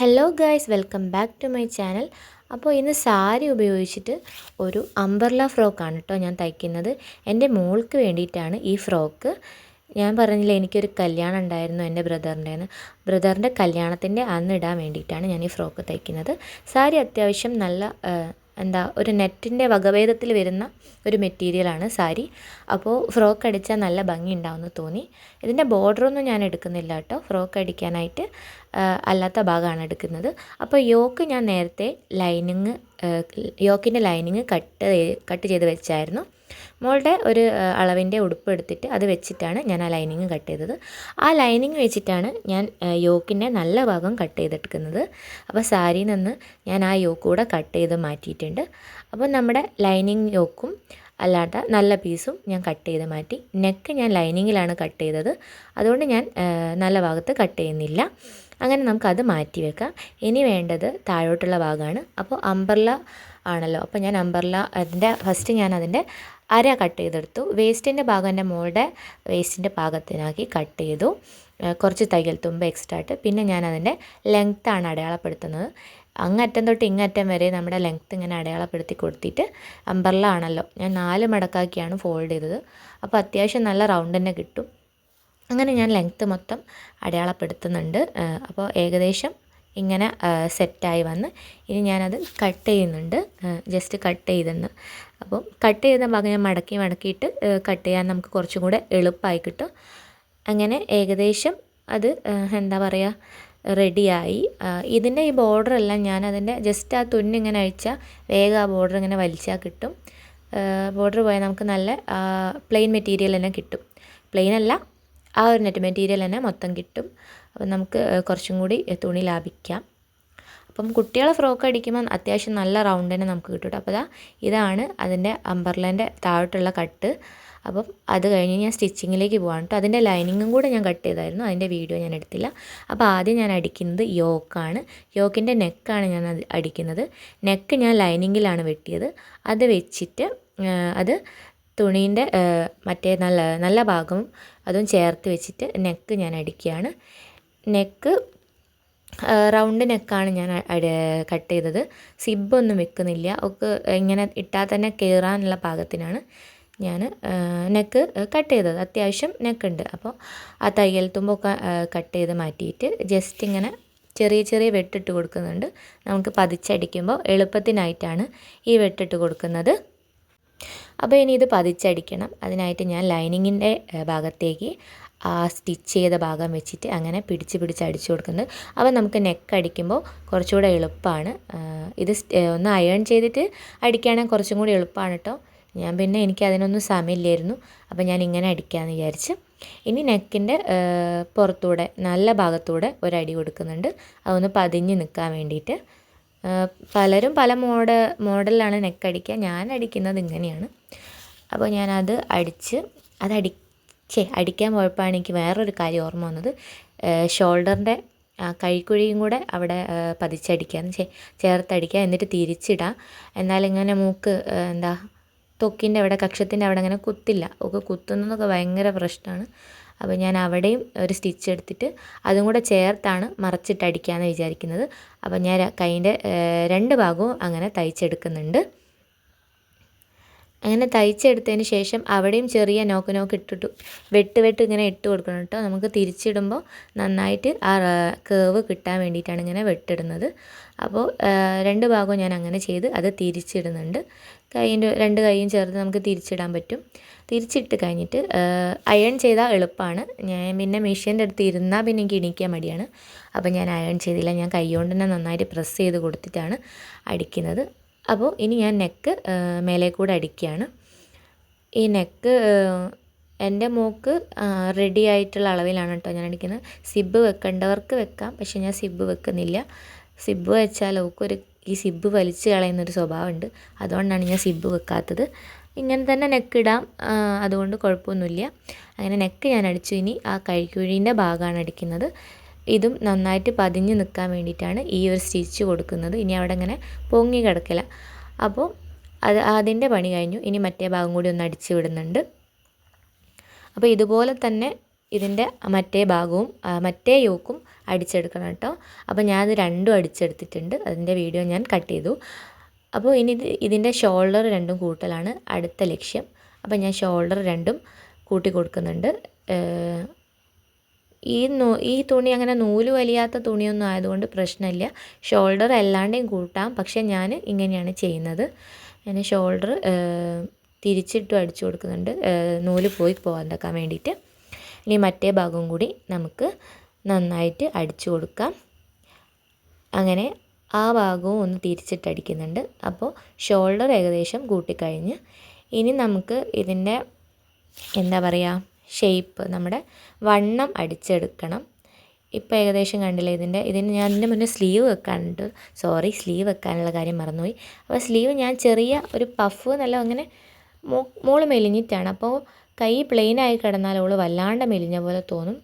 Hello guys welcome back to my channel അപ്പോൾ ഇന്ന് സാരി ഉപയോഗിച്ചിട്ട് ഒരു അംബർല ഫ്രോക്കാണ് കേട്ടോ ഞാൻ തയ്ക്കുന്നത്. എന്റെ മോൾക്ക് വേണ്ടിയിട്ടാണ് ഈ ഫ്രോക്ക് ഞാൻ പറഞ്ഞില്ല എനിക്കൊരു കല്യാണം ഉണ്ടായിരുന്നു എന്റെ ബ്രദറിന്റെ ബ്രദറിന്റെ കല്യാണത്തിന്റെ അന്ന് ഇടാൻ വേണ്ടിയിട്ടാണ് ഞാൻ ഈ ഫ്രോക്ക് തയ്ക്കുന്നത്. സാരി അത്യാവശ്യം നല്ല എന്താ ഒരു നെറ്റിന്റെ വകഭേദത്തിൽ വരുന്ന ഒരു മെറ്റീരിയലാണ് സാരി. അപ്പോൾ ഫ്രോക്ക് അടിച്ചാൽ നല്ല ഭംഗി ഉണ്ടാവുമെന്ന് തോന്നി. ഇതിന്റെ ബോർഡറൊന്നും ഞാൻ എടുക്കുന്നില്ല കേട്ടോ ഫ്രോക്ക് അടിക്കാനായിട്ട്. അല്ലാത്ത ഭാഗമാണ് എടുക്കുന്നത്. അപ്പോൾ യോക്ക് ഞാൻ നേരത്തെ ലൈനിങ് യോക്കിന്റെ ലൈനിങ് കട്ട് കട്ട് ചെയ്ത് വെച്ചായിരുന്നു. മോളുടെ ഒരു അളവിന്റെ ഉടുപ്പ് എടുത്തിട്ട് അത് വെച്ചിട്ടാണ് ഞാൻ ആ ലൈനിങ് കട്ട് ചെയ്തത്. ആ ലൈനിങ് വെച്ചിട്ടാണ് ഞാൻ യോക്കിന്റെ നല്ല ഭാഗം കട്ട് ചെയ്തെടുക്കുന്നത്. അപ്പോൾ സാരിയിൽ നിന്ന് ഞാൻ ആ യോക്ക് കൂടെ കട്ട് ചെയ്ത് മാറ്റിയിട്ടുണ്ട്. അപ്പോൾ നമ്മുടെ ലൈനിങ് യോക്കും അല്ലാത്ത നല്ല പീസും ഞാൻ കട്ട് ചെയ്ത് മാറ്റി. നെക്ക് ഞാൻ ലൈനിങ്ങിലാണ് കട്ട് ചെയ്തത്. അതുകൊണ്ട് ഞാൻ നല്ല ഭാഗത്ത് കട്ട് ചെയ്യുന്നില്ല. അങ്ങനെ നമുക്കത് മാറ്റി വെക്കാം. ഇനി വേണ്ടത് താഴോട്ടുള്ള ഭാഗമാണ്. അപ്പോൾ അമ്പർല ആണല്ലോ. അപ്പോൾ ഞാൻ അമ്പർല അതിന്റെ ഫസ്റ്റ് ഞാൻ അതിന്റെ അര കട്ട് ചെയ്തെടുത്തു. വേസ്റ്റിന്റെ ഭാഗം എന്റെ മോളുടെ വേസ്റ്റിന്റെ പാകത്തിനാക്കി കട്ട് ചെയ്തു. കുറച്ച് തയ്യൽ തുമ്പ് എക്സ്ട്രാ ആയിട്ട്. പിന്നെ ഞാൻ അതിന്റെ ലെങ്ത്താണ് അടയാളപ്പെടുത്തുന്നത്. അങ്ങറ്റം തൊട്ട് ഇങ്ങറ്റം വരെ നമ്മുടെ ലെങ്ത്ത് ഇങ്ങനെ അടയാളപ്പെടുത്തി കൊടുത്തിട്ട് അമ്പർല ആണല്ലോ. ഞാൻ നാല് മടക്കാക്കിയാണ് ഫോൾഡ് ചെയ്തത്. അപ്പോൾ അത്യാവശ്യം നല്ല റൗണ്ട് തന്നെ കിട്ടും. അങ്ങനെ ഞാൻ ലെങ്ത്ത് മൊത്തം അടയാളപ്പെടുത്തുന്നുണ്ട്. അപ്പോൾ ഏകദേശം ഇങ്ങനെ സെറ്റായി വന്ന് ഇനി ഞാനത് കട്ട് ചെയ്യുന്നുണ്ട്. ജസ്റ്റ് കട്ട് ചെയ്തെന്ന്. അപ്പം കട്ട് ചെയ്യുന്ന ഭാഗം ഞാൻ മടക്കി മടക്കിയിട്ട് കട്ട് ചെയ്യാൻ നമുക്ക് കുറച്ചും കൂടെ എളുപ്പമായി കിട്ടും. അങ്ങനെ ഏകദേശം അത് എന്താ പറയുക റെഡിയായി ഇതിന്റെ ഈ ബോർഡറെല്ലാം ഞാൻ അതിന്റെ ജസ്റ്റ് ആ തുന്നി ഇങ്ങനെ അഴിച്ചാൽ വേഗം ആ ബോർഡർ ഇങ്ങനെ വലിച്ചാൽ കിട്ടും. ബോർഡർ പോയാൽ നമുക്ക് നല്ല പ്ലെയിൻ മെറ്റീരിയൽ തന്നെ കിട്ടും. പ്ലെയിൻ അല്ല ആ ഒരു നെറ്റ് മെറ്റീരിയൽ തന്നെ മൊത്തം കിട്ടും. അപ്പം നമുക്ക് കുറച്ചും കൂടി തുണി ലാഭിക്കാം. അപ്പം കുട്ടികളെ ഫ്രോക്ക് അടിക്കുമ്പോൾ അത്യാവശ്യം നല്ല റൗണ്ട് തന്നെ നമുക്ക് കിട്ടും അപ്പോൾ ഇതാ ഇതാണ് അതിന്റെ അമ്പർലേന്റെ താഴോട്ടുള്ള കട്ട്. അപ്പം അത് കഴിഞ്ഞ് ഞാൻ സ്റ്റിച്ചിങ്ങിലേക്ക് പോകാൻ കേട്ടോ. അതിന്റെ ലൈനിങ്ങും കൂടെ ഞാൻ കട്ട് ചെയ്തായിരുന്നു. അതിന്റെ വീഡിയോ ഞാൻ എടുത്തില്ല. അപ്പോൾ ആദ്യം ഞാൻ അടിക്കുന്നത് യോക്കാണ് യോക്കിന്റെ നെക്കാണ് ഞാൻ അടിക്കുന്നത്. നെക്ക് ഞാൻ ലൈനിങ്ങിലാണ് വെട്ടിയത്. അത് വെച്ചിട്ട് അത് തുണീന്റെ മറ്റേ നല്ല നല്ല ഭാഗം അതും ചേർത്ത് വെച്ചിട്ട് നെക്ക് ഞാൻ അടിക്കുകയാണ്. നെക്ക് റൗണ്ട് നെക്കാണ് ഞാൻ കട്ട് ചെയ്തത്. സിബൊന്നും വെക്കുന്നില്ല. ഒക്കെ ഇങ്ങനെ ഇട്ടാൽ തന്നെ കയറാനുള്ള പാകത്തിനാണ് ഞാൻ നെക്ക് കട്ട് ചെയ്തത്. അത്യാവശ്യം നെക്കുണ്ട്. അപ്പോൾ ആ തയ്യൽ തുമ്പൊക്കെ കട്ട് ചെയ്ത് മാറ്റിയിട്ട് ജസ്റ്റ് ഇങ്ങനെ ചെറിയ ചെറിയ വെട്ടിട്ട് കൊടുക്കുന്നുണ്ട്. നമുക്ക് പതിച്ചടിക്കുമ്പോൾ എളുപ്പത്തിനായിട്ടാണ് ഈ വെട്ടിട്ട് കൊടുക്കുന്നത്. അപ്പോൾ ഇനി ഇത് പതിച്ചടിക്കണം. അതിനായിട്ട് ഞാൻ ലൈനിങ്ങിന്റെ ഭാഗത്തേക്ക് ആ സ്റ്റിച്ച് ചെയ്ത ഭാഗം വെച്ചിട്ട് അങ്ങനെ പിടിച്ച് പിടിച്ച് അടിച്ചു കൊടുക്കുന്നത്. അപ്പോൾ നമുക്ക് നെക്ക് അടിക്കുമ്പോൾ കുറച്ചുകൂടെ എളുപ്പമാണ്. ഇത് ഒന്ന് അയൺ ചെയ്തിട്ട് അടിക്കുകയാണെങ്കിൽ കുറച്ചും കൂടി എളുപ്പമാണ് കേട്ടോ. ഞാൻ പിന്നെ എനിക്ക് അതിനൊന്നും സമയമില്ലായിരുന്നു. അപ്പോൾ ഞാൻ ഇങ്ങനെ അടിക്കാമെന്ന് വിചാരിച്ച്. ഇനി നെക്കിന്റെ പുറത്തൂടെ നല്ല ഭാഗത്തൂടെ ഒരടി കൊടുക്കുന്നുണ്ട്. അതൊന്ന് പതിഞ്ഞ് നിൽക്കാൻ വേണ്ടിയിട്ട്. പലരും പല മോഡ മോഡലിലാണ് നെക്ക് അടിക്കുക. ഞാൻ അടിക്കുന്നത് ഇങ്ങനെയാണ്. അപ്പോൾ ഞാനത് അടിച്ച് അത് അടി അടിച്ചേ അടിക്കാൻ പോയപ്പോഴാണ് എനിക്ക് വേറൊരു കാര്യം ഓർമ്മ വന്നത്. ഷോൾഡറിന്റെ കൈക്കുഴിയും കൂടെ അവിടെ പതിച്ചടിക്കുക. ചേ ചേർത്തടിക്കുക എന്നിട്ട് തിരിച്ചിടാം എന്നാലിങ്ങനെ മൂക്ക് എന്താ തൊക്കിന്റെ അവിടെ കക്ഷത്തിന്റെ അവിടെ അങ്ങനെ കുത്തില്ല. ഒക്കെ കുത്തുന്നതൊക്കെ ഭയങ്കര പ്രശ്നമാണ്. അപ്പോൾ ഞാൻ അവിടെയും ഒരു സ്റ്റിച്ച് എടുത്തിട്ട് അതും കൂടെ ചേർത്താണ് മറച്ചിട്ട് അടിക്കാമെന്ന് വിചാരിക്കുന്നത്. അപ്പോൾ ഞാൻ കൈന്റെ രണ്ട് ഭാഗവും അങ്ങനെ തയ്ച്ചെടുക്കുന്നുണ്ട്. അങ്ങനെ തയ്ച്ചെടുത്തതിന് ശേഷം അവിടെയും ചെറിയ നോക്ക് നോക്ക് ഇട്ടിട്ടു. വെട്ട് വെട്ട് ഇങ്ങനെ ഇട്ട് കൊടുക്കണം കേട്ടോ. നമുക്ക് തിരിച്ചിടുമ്പോൾ നന്നായിട്ട് ആ കേവ് കിട്ടാൻ വേണ്ടിയിട്ടാണ് ഇങ്ങനെ വെട്ടിടുന്നത്. അപ്പോൾ രണ്ട് ഭാഗവും ഞാൻ അങ്ങനെ ചെയ്ത് അത് തിരിച്ചിടുന്നുണ്ട്. കൈയിന്റെ രണ്ട് കൈയും ചേർത്ത് നമുക്ക് തിരിച്ചിടാൻ പറ്റും. തിരിച്ചിട്ട് കഴിഞ്ഞിട്ട് അയൺ ചെയ്താൽ എളുപ്പമാണ്. ഞാൻ പിന്നെ മെഷീന്റെ അടുത്ത് ഇരുന്നാൽ പിന്നെ എനിക്ക് ഇണിക്കാൻ മടിയാണ്. അപ്പോൾ ഞാൻ അയൺ ചെയ്തില്ല. ഞാൻ കൈ കൊണ്ട് തന്നെ നന്നായിട്ട് പ്രസ് ചെയ്ത് കൊടുത്തിട്ടാണ് അടിക്കുന്നത്. അപ്പോൾ ഇനി ഞാൻ നെക്ക് മേലെ കൂടെ അടിക്കുകയാണ്. ഈ നെക്ക് എന്റെ മോക്ക് റെഡി ആയിട്ടുള്ള അളവിലാണ് കേട്ടോ ഞാൻ അടിക്കുന്നത്. സിബ് വെക്കേണ്ടവർക്ക് വെക്കാം പക്ഷേ ഞാൻ സിബ് വെക്കുന്നില്ല. സിബ് വെച്ചാൽ അവൾക്കൊരു ഈ സിബ് വലിച്ച് കളയുന്നൊരു സ്വഭാവമുണ്ട്. അതുകൊണ്ടാണ് ഞാൻ സിബ് വെക്കാത്തത്. ഇങ്ങനെ തന്നെ നെക്ക് ഇടാം അതുകൊണ്ട് കുഴപ്പമൊന്നുമില്ല. അങ്ങനെ നെക്ക് ഞാൻ അടിച്ചു. ഇനി ആ കൈക്കുഴീന്റെ ഭാഗമാണ് അടിക്കുന്നത്. ഇതും നന്നായിട്ട് പതിഞ്ഞ് നിൽക്കാൻ വേണ്ടിയിട്ടാണ് ഈ ഒരു സ്റ്റിച്ച് കൊടുക്കുന്നത്. ഇനി അവിടെ ഇങ്ങനെ പൊങ്ങി കിടക്കില്ല അപ്പോൾ അത് അതിന്റെ പണി കഴിഞ്ഞു. ഇനി മറ്റേ ഭാഗം കൂടി ഒന്ന് അടിച്ച് വിടുന്നുണ്ട്. അപ്പോൾ ഇതുപോലെ തന്നെ ഇതിന്റെ മറ്റേ ഭാഗവും മറ്റേ യോക്കും അടിച്ചെടുക്കണം കേട്ടോ. അപ്പോൾ ഞാനത് രണ്ടും അടിച്ചെടുത്തിട്ടുണ്ട്. അതിന്റെ വീഡിയോ ഞാൻ കട്ട് ചെയ്തു. അപ്പോൾ ഇനി ഇത് ഇതിന്റെ ഷോൾഡർ രണ്ടും കൂട്ടലാണ് അടുത്ത ലക്ഷ്യം. അപ്പോൾ ഞാൻ ഷോൾഡർ രണ്ടും കൂട്ടി കൊടുക്കുന്നുണ്ട്. ഈ നൂ ഈ തുണി അങ്ങനെ നൂൽ വലിയാത്ത തുണിയൊന്നും ആയതുകൊണ്ട് പ്രശ്നമില്ല. ഷോൾഡർ അല്ലാണ്ടേയും കൂട്ടാം. പക്ഷേ ഞാൻ ഇങ്ങനെയാണ് ചെയ്യുന്നത്. ഞാൻ ഷോൾഡർ തിരിച്ചിട്ടും അടിച്ചു കൊടുക്കുന്നുണ്ട്. നൂൽ പോയി പോകാതാക്കാൻ വേണ്ടിയിട്ട് ഇനി മറ്റേ ഭാഗവും കൂടി നമുക്ക് നന്നായിട്ട് അടിച്ചു കൊടുക്കാം. അങ്ങനെ ആ ഭാഗവും ഒന്ന് തിരിച്ചിട്ടടിക്കുന്നുണ്ട് അപ്പോൾ ഷോൾഡർ ഏകദേശം കൂട്ടിക്കഴിഞ്ഞ് ഇനി നമുക്ക് ഇതിന്റെ എന്താ പറയുക ഷേപ്പ് നമ്മുടെ വണ്ണം അടിച്ചെടുക്കണം. ഇപ്പോൾ ഏകദേശം കണ്ടില്ലേ ഇതിന്റെ ഇതിന് ഞാൻ ഇതിന്റെ മുന്നേ സ്ലീവ് വെക്കാനുണ്ട്. സോറി സ്ലീവ് വെക്കാനുള്ള കാര്യം മറന്നുപോയി. അപ്പോൾ സ്ലീവ് ഞാൻ ചെറിയ ഒരു പഫ് നല്ല അങ്ങനെ മോൾ മെലിഞ്ഞിട്ടാണ്. അപ്പോൾ കൈ പ്ലെയിനായി കിടന്നാൽ അവൾ വല്ലാണ്ട് മെലിഞ്ഞ പോലെ തോന്നും.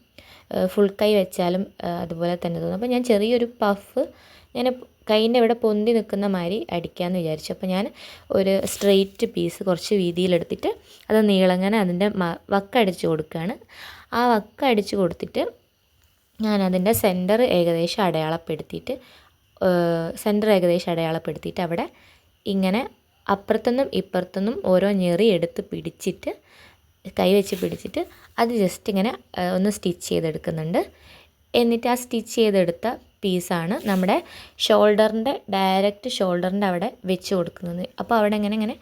ഫുൾ കൈ വെച്ചാലും അതുപോലെ തന്നെ തോന്നും. അപ്പോൾ ഞാൻ ചെറിയൊരു പഫ് ഞാൻ കൈയിന്റെ ഇവിടെ പൊന്തി നിൽക്കുന്ന മാതിരി അടിക്കാമെന്ന് വിചാരിച്ചു. അപ്പോൾ ഞാൻ ഒരു സ്ട്രെയിറ്റ് പീസ് കുറച്ച് വീതിയിലെടുത്തിട്ട് അത് നീളങ്ങനെ അതിന്റെ വക്കടിച്ച് കൊടുക്കുകയാണ്. ആ വക്കടിച്ച് കൊടുത്തിട്ട് ഞാൻ അതിന്റെ സെന്റർ ഏകദേശം അടയാളപ്പെടുത്തിയിട്ട് സെന്റർ ഏകദേശം അടയാളപ്പെടുത്തിയിട്ട് അവിടെ ഇങ്ങനെ അപ്പുറത്തുനിന്നും ഇപ്പുറത്തുനിന്നും ഓരോ ഞെറി എടുത്ത് പിടിച്ചിട്ട് കൈ വെച്ച് പിടിച്ചിട്ട് അത് ജസ്റ്റ് ഇങ്ങനെ ഒന്ന് സ്റ്റിച്ച് ചെയ്തെടുക്കുന്നുണ്ട്. എന്നിട്ട് ആ സ്റ്റിച്ച് ചെയ്തെടുത്ത പീസാണ് നമ്മുടെ ഷോൾഡറിന്റെ ഡയറക്റ്റ് ഷോൾഡറിന്റെ അവിടെ വെച്ച് കൊടുക്കുന്നത്. അപ്പോൾ അവിടെ ഇങ്ങനെ ഇങ്ങനെ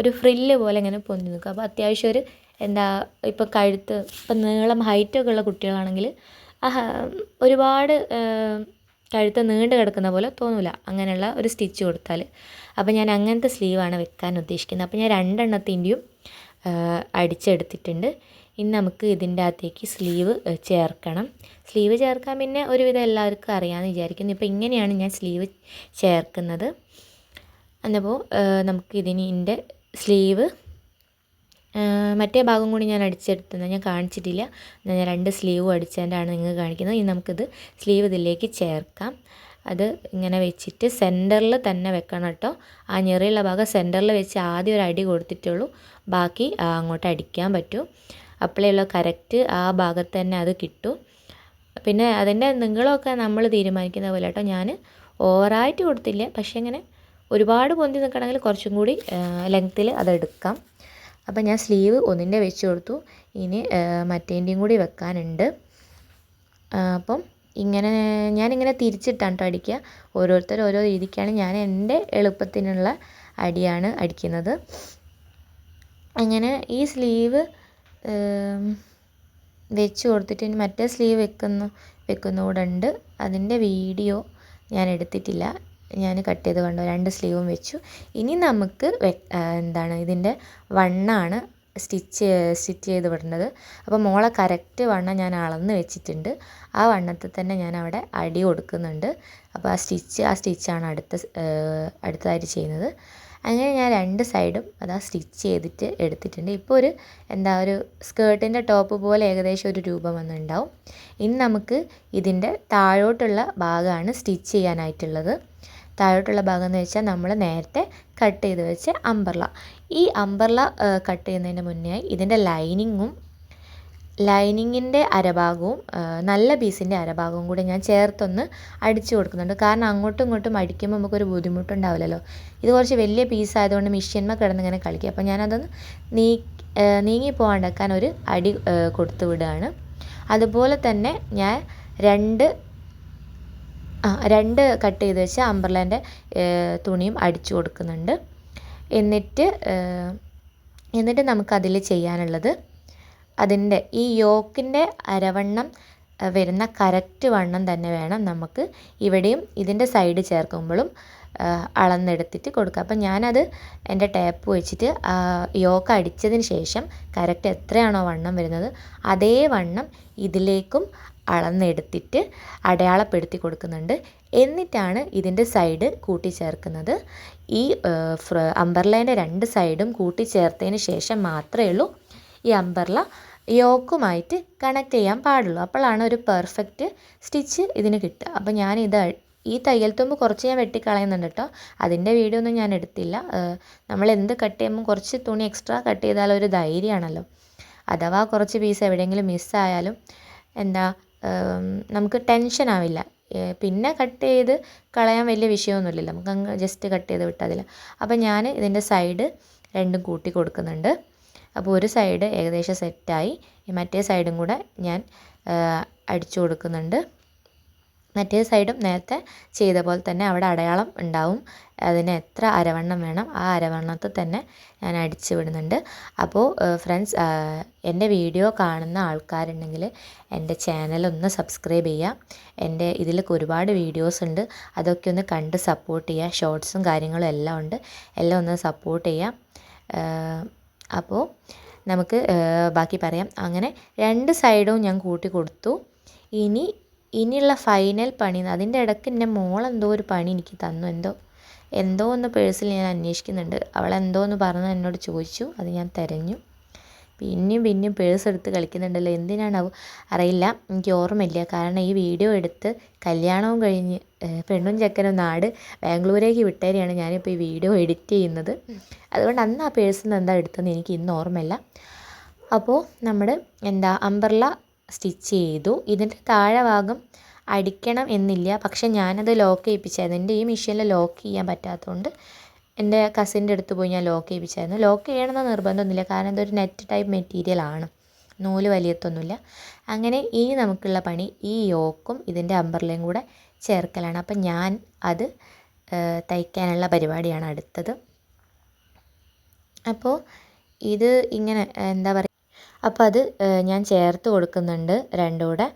ഒരു ഫ്രില്ല് പോലെ ഇങ്ങനെ പൊന്തി നിൽക്കും. അപ്പോൾ അത്യാവശ്യം ഒരു എന്താ ഇപ്പോൾ കഴുത്ത് ഇപ്പം നീളം ഹൈറ്റൊക്കെ ഉള്ള കുട്ടികളാണെങ്കിൽ ഒരുപാട് കഴുത്ത് നീണ്ടു കിടക്കുന്ന പോലെ തോന്നില്ല അങ്ങനെയുള്ള ഒരു സ്റ്റിച്ച് കൊടുത്താൽ. അപ്പോൾ ഞാൻ അങ്ങനത്തെ സ്ലീവാണ് വെക്കാൻ ഉദ്ദേശിക്കുന്നത്. അപ്പോൾ ഞാൻ രണ്ടെണ്ണത്തിന്റെയും അടിച്ചെടുത്തിട്ടുണ്ട്. ഇനി നമുക്ക് ഇതിന്റെ അകത്തേക്ക് സ്ലീവ് ചേർക്കണം. സ്ലീവ് ചേർക്കാൻ പിന്നെ ഒരുവിധം എല്ലാവർക്കും അറിയാമെന്ന് വിചാരിക്കുന്നു. ഇപ്പോൾ ഇങ്ങനെയാണ് ഞാൻ സ്ലീവ് ചേർക്കുന്നത്. എന്നപ്പോൾ നമുക്ക് ഇതിന്റെ സ്ലീവ് മറ്റേ ഭാഗം കൂടി ഞാൻ അടിച്ചെടുത്തത് ഞാൻ കാണിച്ചിട്ടില്ല. ഞാൻ രണ്ട് സ്ലീവും അടിച്ചതിന്റാണ് നിങ്ങൾ കാണിക്കുന്നത്. ഇനി നമുക്കിത് സ്ലീവ് ഇതിലേക്ക് ചേർക്കാം. അത് ഇങ്ങനെ വെച്ചിട്ട് സെന്ററിൽ തന്നെ വെക്കണം കേട്ടോ. ആ ഞെറിയുള്ള ഭാഗം സെന്ററിൽ വെച്ച് ആദ്യം ഒരു അടി കൊടുത്തിട്ടുള്ളൂ. ബാക്കി അങ്ങോട്ട് അടിക്കാൻ പറ്റും. അപ്പോഴേ ഉള്ള കറക്റ്റ് ആ ഭാഗത്ത് തന്നെ അത് കിട്ടും. പിന്നെ അതിന്റെ നിങ്ങളൊക്കെ നമ്മൾ തീരുമാനിക്കുന്ന പോലെ കേട്ടോ. ഞാൻ ഓവറായിട്ട് കൊടുത്തില്ല. പക്ഷേ ഇങ്ങനെ ഒരുപാട് പൊന്തി നിൽക്കണമെങ്കിൽ കുറച്ചും കൂടി ലെങ്ത്തിൽ അതെടുക്കാം അപ്പം ഞാൻ സ്ലീവ് ഒന്നിന്റെ വെച്ച് കൊടുത്തു. ഇനി മറ്റേന്റെയും കൂടി വെക്കാനുണ്ട്. അപ്പം ഇങ്ങനെ ഞാനിങ്ങനെ തിരിച്ചിട്ടാണ് കേട്ടോ അടിക്കുക. ഓരോരുത്തർ ഓരോ രീതിക്കാണ്. ഞാൻ എന്റെ എളുപ്പത്തിനുള്ള അടിയാണ് അടിക്കുന്നത്. അങ്ങനെ ഈ സ്ലീവ് വെച്ച് കൊടുത്തിട്ട് ഇനി മറ്റേ സ്ലീവ് വെക്കുന്ന വെക്കുന്നൂടുണ്ട്. അതിന്റെ വീഡിയോ ഞാൻ എടുത്തിട്ടില്ല. ഞാൻ കട്ട് ചെയ്ത് കണ്ടു രണ്ട് സ്ലീവും വെച്ചു. ഇനി നമുക്ക് എന്താണ് ഇതിന്റെ വണ്ണാണ് സ്റ്റിച്ച് സ്റ്റിച്ച് ചെയ്ത് വിടേണ്ടത് അപ്പോൾ മോളെ കറക്റ്റ് വണ്ണം ഞാൻ അളന്ന് വെച്ചിട്ടുണ്ട്. ആ വണ്ണത്തിൽ തന്നെ ഞാൻ അവിടെ അടി കൊടുക്കുന്നുണ്ട്. അപ്പോൾ ആ സ്റ്റിച്ച് ആ സ്റ്റിച്ചാണ് അടുത്ത അടുത്തതായിട്ട് ചെയ്യുന്നത്. അങ്ങനെ ഞാൻ രണ്ട് സൈഡും അതാ സ്റ്റിച്ച് ചെയ്തിട്ട് എടുത്തിട്ടുണ്ട്. ഇപ്പോൾ ഒരു എന്താ ഒരു സ്കേർട്ടിന്റെ ടോപ്പ് പോലെ ഏകദേശം ഒരു രൂപം വന്നിട്ടുണ്ടാവും ഇനി നമുക്ക് ഇതിന്റെ താഴോട്ടുള്ള ഭാഗമാണ് സ്റ്റിച്ച് ചെയ്യാനായിട്ടുള്ളത്. താഴോട്ടുള്ള ഭാഗം എന്ന് വെച്ചാൽ നമ്മൾ നേരത്തെ കട്ട് ചെയ്ത് വെച്ച അമ്പർല ഈ അമ്പർല കട്ട് ചെയ്യുന്നതിന് മുന്നേ ഇതിന്റെ ലൈനിങ്ങും ലൈനിങ്ങിന്റെ അരഭാഗവും നല്ല പീസിന്റെ അരഭാഗവും കൂടെ ഞാൻ ചേർത്തൊന്ന് അടിച്ചു കൊടുക്കുന്നുണ്ട്. കാരണം അങ്ങോട്ടും ഇങ്ങോട്ടും അടിക്കുമ്പോൾ നമുക്കൊരു ബുദ്ധിമുട്ടുണ്ടാവില്ലല്ലോ. ഇത് കുറച്ച് വലിയ പീസ് ആയതുകൊണ്ട് മിഷ്യന്മ കിടന്നിങ്ങനെ കളിക്കുക അപ്പോൾ ഞാനതൊന്ന് നീ നീങ്ങി പോകാണ്ടിരിക്കാൻ ഒരു അടി കൊടുത്തു വിടുകയാണ്. അതുപോലെ തന്നെ ഞാൻ രണ്ട് ആ രണ്ട് കട്ട് ചെയ്ത് വെച്ച അമ്പർലേന്റെ തുണിയും അടിച്ചു കൊടുക്കുന്നുണ്ട്. എന്നിട്ട് എന്നിട്ട് നമുക്കതിൽ ചെയ്യാനുള്ളത് അതിന്റെ ഈ യോക്കിന്റെ അരവണ്ണം വരുന്ന കറക്റ്റ് വണ്ണം തന്നെ വേണം നമുക്ക് ഇവിടെയും ഇതിന്റെ സൈഡ് ചേർക്കുമ്പോഴും അളന്നെടുത്തിട്ട് കൊടുക്കുക. അപ്പം ഞാനത് എന്റെ ടേപ്പ് വെച്ചിട്ട് യോക്ക് അടിച്ചതിന് ശേഷം കറക്റ്റ് എത്രയാണോ വണ്ണം വരുന്നത് അതേ വണ്ണം ഇതിലേക്കും അളന്നെടുത്തിട്ട് അടയാളപ്പെടുത്തി കൊടുക്കുന്നുണ്ട്. എന്നിട്ടാണ് ഇതിന്റെ സൈഡ് കൂട്ടിച്ചേർക്കുന്നത്. ഈ അമ്പർലേന്റെ രണ്ട് സൈഡും കൂട്ടിച്ചേർത്തതിന് ശേഷം മാത്രമേ ഉള്ളൂ ഈ അമ്പർല യോക്കുമായിട്ട് കണക്ട് ചെയ്യാൻ പാടുള്ളൂ. അപ്പോഴാണ് ഒരു പെർഫെക്റ്റ് സ്റ്റിച്ച് ഇതിന് കിട്ടുക. അപ്പോൾ ഞാൻ ഞാനിത് ഈ തയ്യൽ തുമ്പ് കുറച്ച് ഞാൻ വെട്ടിക്കളയുന്നുണ്ട് കേട്ടോ. അതിന്റെ വീഡിയോ ഒന്നും ഞാൻ എടുത്തില്ല. നമ്മൾ എന്ത് കട്ട് ചെയ്യുമ്പോൾ കുറച്ച് തുണി എക്സ്ട്രാ കട്ട് ചെയ്താൽ ഒരു ധൈര്യമാണല്ലോ. അഥവാ കുറച്ച് പീസ് എവിടെയെങ്കിലും മിസ്സായാലും എന്താ നമുക്ക് ടെൻഷൻ ആവില്ല. പിന്നെ കട്ട് ചെയ്ത് കളയാൻ വലിയ വിഷയമൊന്നുമില്ലല്ലോ. നമുക്ക് ജസ്റ്റ് കട്ട് ചെയ്ത് വിട്ടാൽ അപ്പോൾ ഞാൻ ഇതിന്റെ സൈഡ് രണ്ടും കൂട്ടി കൊടുക്കുന്നുണ്ട്. അപ്പോൾ ഒരു സൈഡ് ഏകദേശം സെറ്റായി. മറ്റേ സൈഡും കൂടെ ഞാൻ അടിച്ചു കൊടുക്കുന്നുണ്ട്. മറ്റേ സൈഡും നേരത്തെ ചെയ്ത പോലെ തന്നെ അവിടെ അടയാളം ഉണ്ടാവും. അതിന് എത്ര അരവണ്ണം വേണം ആ അരവണ്ണത്തിൽ തന്നെ ഞാൻ അടിച്ചു വിടുന്നുണ്ട്. അപ്പോൾ ഫ്രണ്ട്സ് എന്റെ വീഡിയോ കാണുന്ന ആൾക്കാരുണ്ടെങ്കിൽ എന്റെ ചാനലൊന്ന് സബ്സ്ക്രൈബ് ചെയ്യുക. എന്റെ ഇതിലൊക്കെ ഒരുപാട് വീഡിയോസ് ഉണ്ട്. അതൊക്കെ ഒന്ന് കണ്ട് സപ്പോർട്ട് ചെയ്യുക. ഷോർട്സും കാര്യങ്ങളും എല്ലാം ഉണ്ട്. എല്ലാം ഒന്ന് സപ്പോർട്ട് ചെയ്യുക. അപ്പോൾ നമുക്ക് ബാക്കി പറയാം. അങ്ങനെ രണ്ട് സൈഡും ഞാൻ കൂട്ടി കൊടുത്തു. ഇനി ഇനിയുള്ള ഫൈനൽ പണി അതിന്റെ ഇടയ്ക്ക് എന്റെ എന്തോ ഒരു പണി എനിക്ക് തന്നു. എന്തോ എന്തോ ഒന്ന് പേഴ്സിൽ ഞാൻ അന്വേഷിക്കുന്നുണ്ട്. അവൾ എന്തോ എന്ന് പറഞ്ഞ് എന്നോട് ചോദിച്ചു. അത് ഞാൻ തിരഞ്ഞു. പിന്നെയും പിന്നെയും പേഴ്സ് എടുത്ത് കളിക്കുന്നുണ്ടല്ലോ. എന്തിനാണാവോ അറിയില്ല. എനിക്ക് ഓർമ്മയില്ല. കാരണം ഈ വീഡിയോ എടുത്ത് കല്യാണവും കഴിഞ്ഞ് പെണ്ണും ചെക്കനും നാട് ബാംഗ്ലൂരേക്ക് വിട്ടേരെയാണ് ഞാനിപ്പോൾ ഈ വീഡിയോ എഡിറ്റ് ചെയ്യുന്നത്. അതുകൊണ്ട് അന്ന് ആ പേഴ്സിൽ നിന്ന് എന്താ എടുത്തതെന്ന് എനിക്ക് ഇന്ന് ഓർമ്മയില്ല. അപ്പോൾ നമ്മൾ എന്താ അംബർല സ്റ്റിച്ച് ചെയ്തു. ഇതിന്റെ താഴെ ഭാഗം അടിക്കണം എന്നില്ല. പക്ഷെ ഞാനത് ലോക്ക് ചെയ്യിപ്പിച്ചായിരുന്നു. എന്റെ ഈ മെഷീനിൽ ലോക്ക് ചെയ്യാൻ പറ്റാത്തതുകൊണ്ട് എന്റെ കസിന്റെ അടുത്ത് പോയി ഞാൻ ലോക്ക് ചെയ്യിപ്പിച്ചായിരുന്നു. ലോക്ക് ചെയ്യണമെന്ന് നിർബന്ധമൊന്നുമില്ല. കാരണം ഇതൊരു നെറ്റ് ടൈപ്പ് മെറ്റീരിയലാണ് നൂൽ വലിയത്തൊന്നുമില്ല. അങ്ങനെ ഈ നമുക്കുള്ള പണി ഈ യോക്കും ഇതിന്റെ അമ്പർലയും കൂടെ ചേർക്കലാണ്. അപ്പം ഞാൻ അത് തയ്ക്കാനുള്ള പരിപാടിയാണ് അടുത്തത്. അപ്പോൾ ഇത് ഇങ്ങനെ എന്താ പറയുക അപ്പോൾ അത് ഞാൻ ചേർത്ത് കൊടുക്കുന്നുണ്ട് രണ്ടും കൂടെ.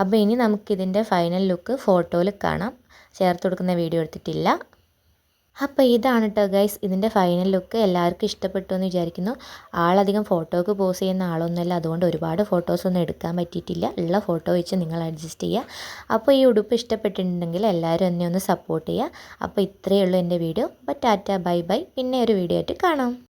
അപ്പോൾ ഇനി നമുക്കിതിന്റെ ഫൈനൽ ലുക്ക് ഫോട്ടോയിൽ കാണാം. ചേർത്ത് കൊടുക്കുന്ന വീഡിയോ എടുത്തിട്ടില്ല. അപ്പോൾ ഇതാണ് കേട്ടോ ഗൈസ് ഇതിന്റെ ഫൈനൽ ലുക്ക് എല്ലാവർക്കും ഇഷ്ടപ്പെട്ടു എന്ന് വിചാരിക്കുന്നു. ആളധികം ഫോട്ടോക്ക് പോസ് ചെയ്യുന്ന ആളൊന്നുമല്ല. അതുകൊണ്ട് ഒരുപാട് ഫോട്ടോസൊന്നും എടുക്കാൻ പറ്റിയിട്ടില്ല. ഉള്ള ഫോട്ടോ വെച്ച് നിങ്ങൾ അഡ്ജസ്റ്റ് ചെയ്യുക. അപ്പോൾ ഈ ഉടുപ്പ് ഇഷ്ടപ്പെട്ടിട്ടുണ്ടെങ്കിൽ എല്ലാവരും എന്നെ ഒന്ന് സപ്പോർട്ട് ചെയ്യുക. അപ്പോൾ ഇത്രയേ ഉള്ളൂ എന്റെ വീഡിയോ അപ്പോൾ ടാറ്റ ബൈ ബൈ പിന്നെ ഒരു വീഡിയോ ആയിട്ട് കാണാം.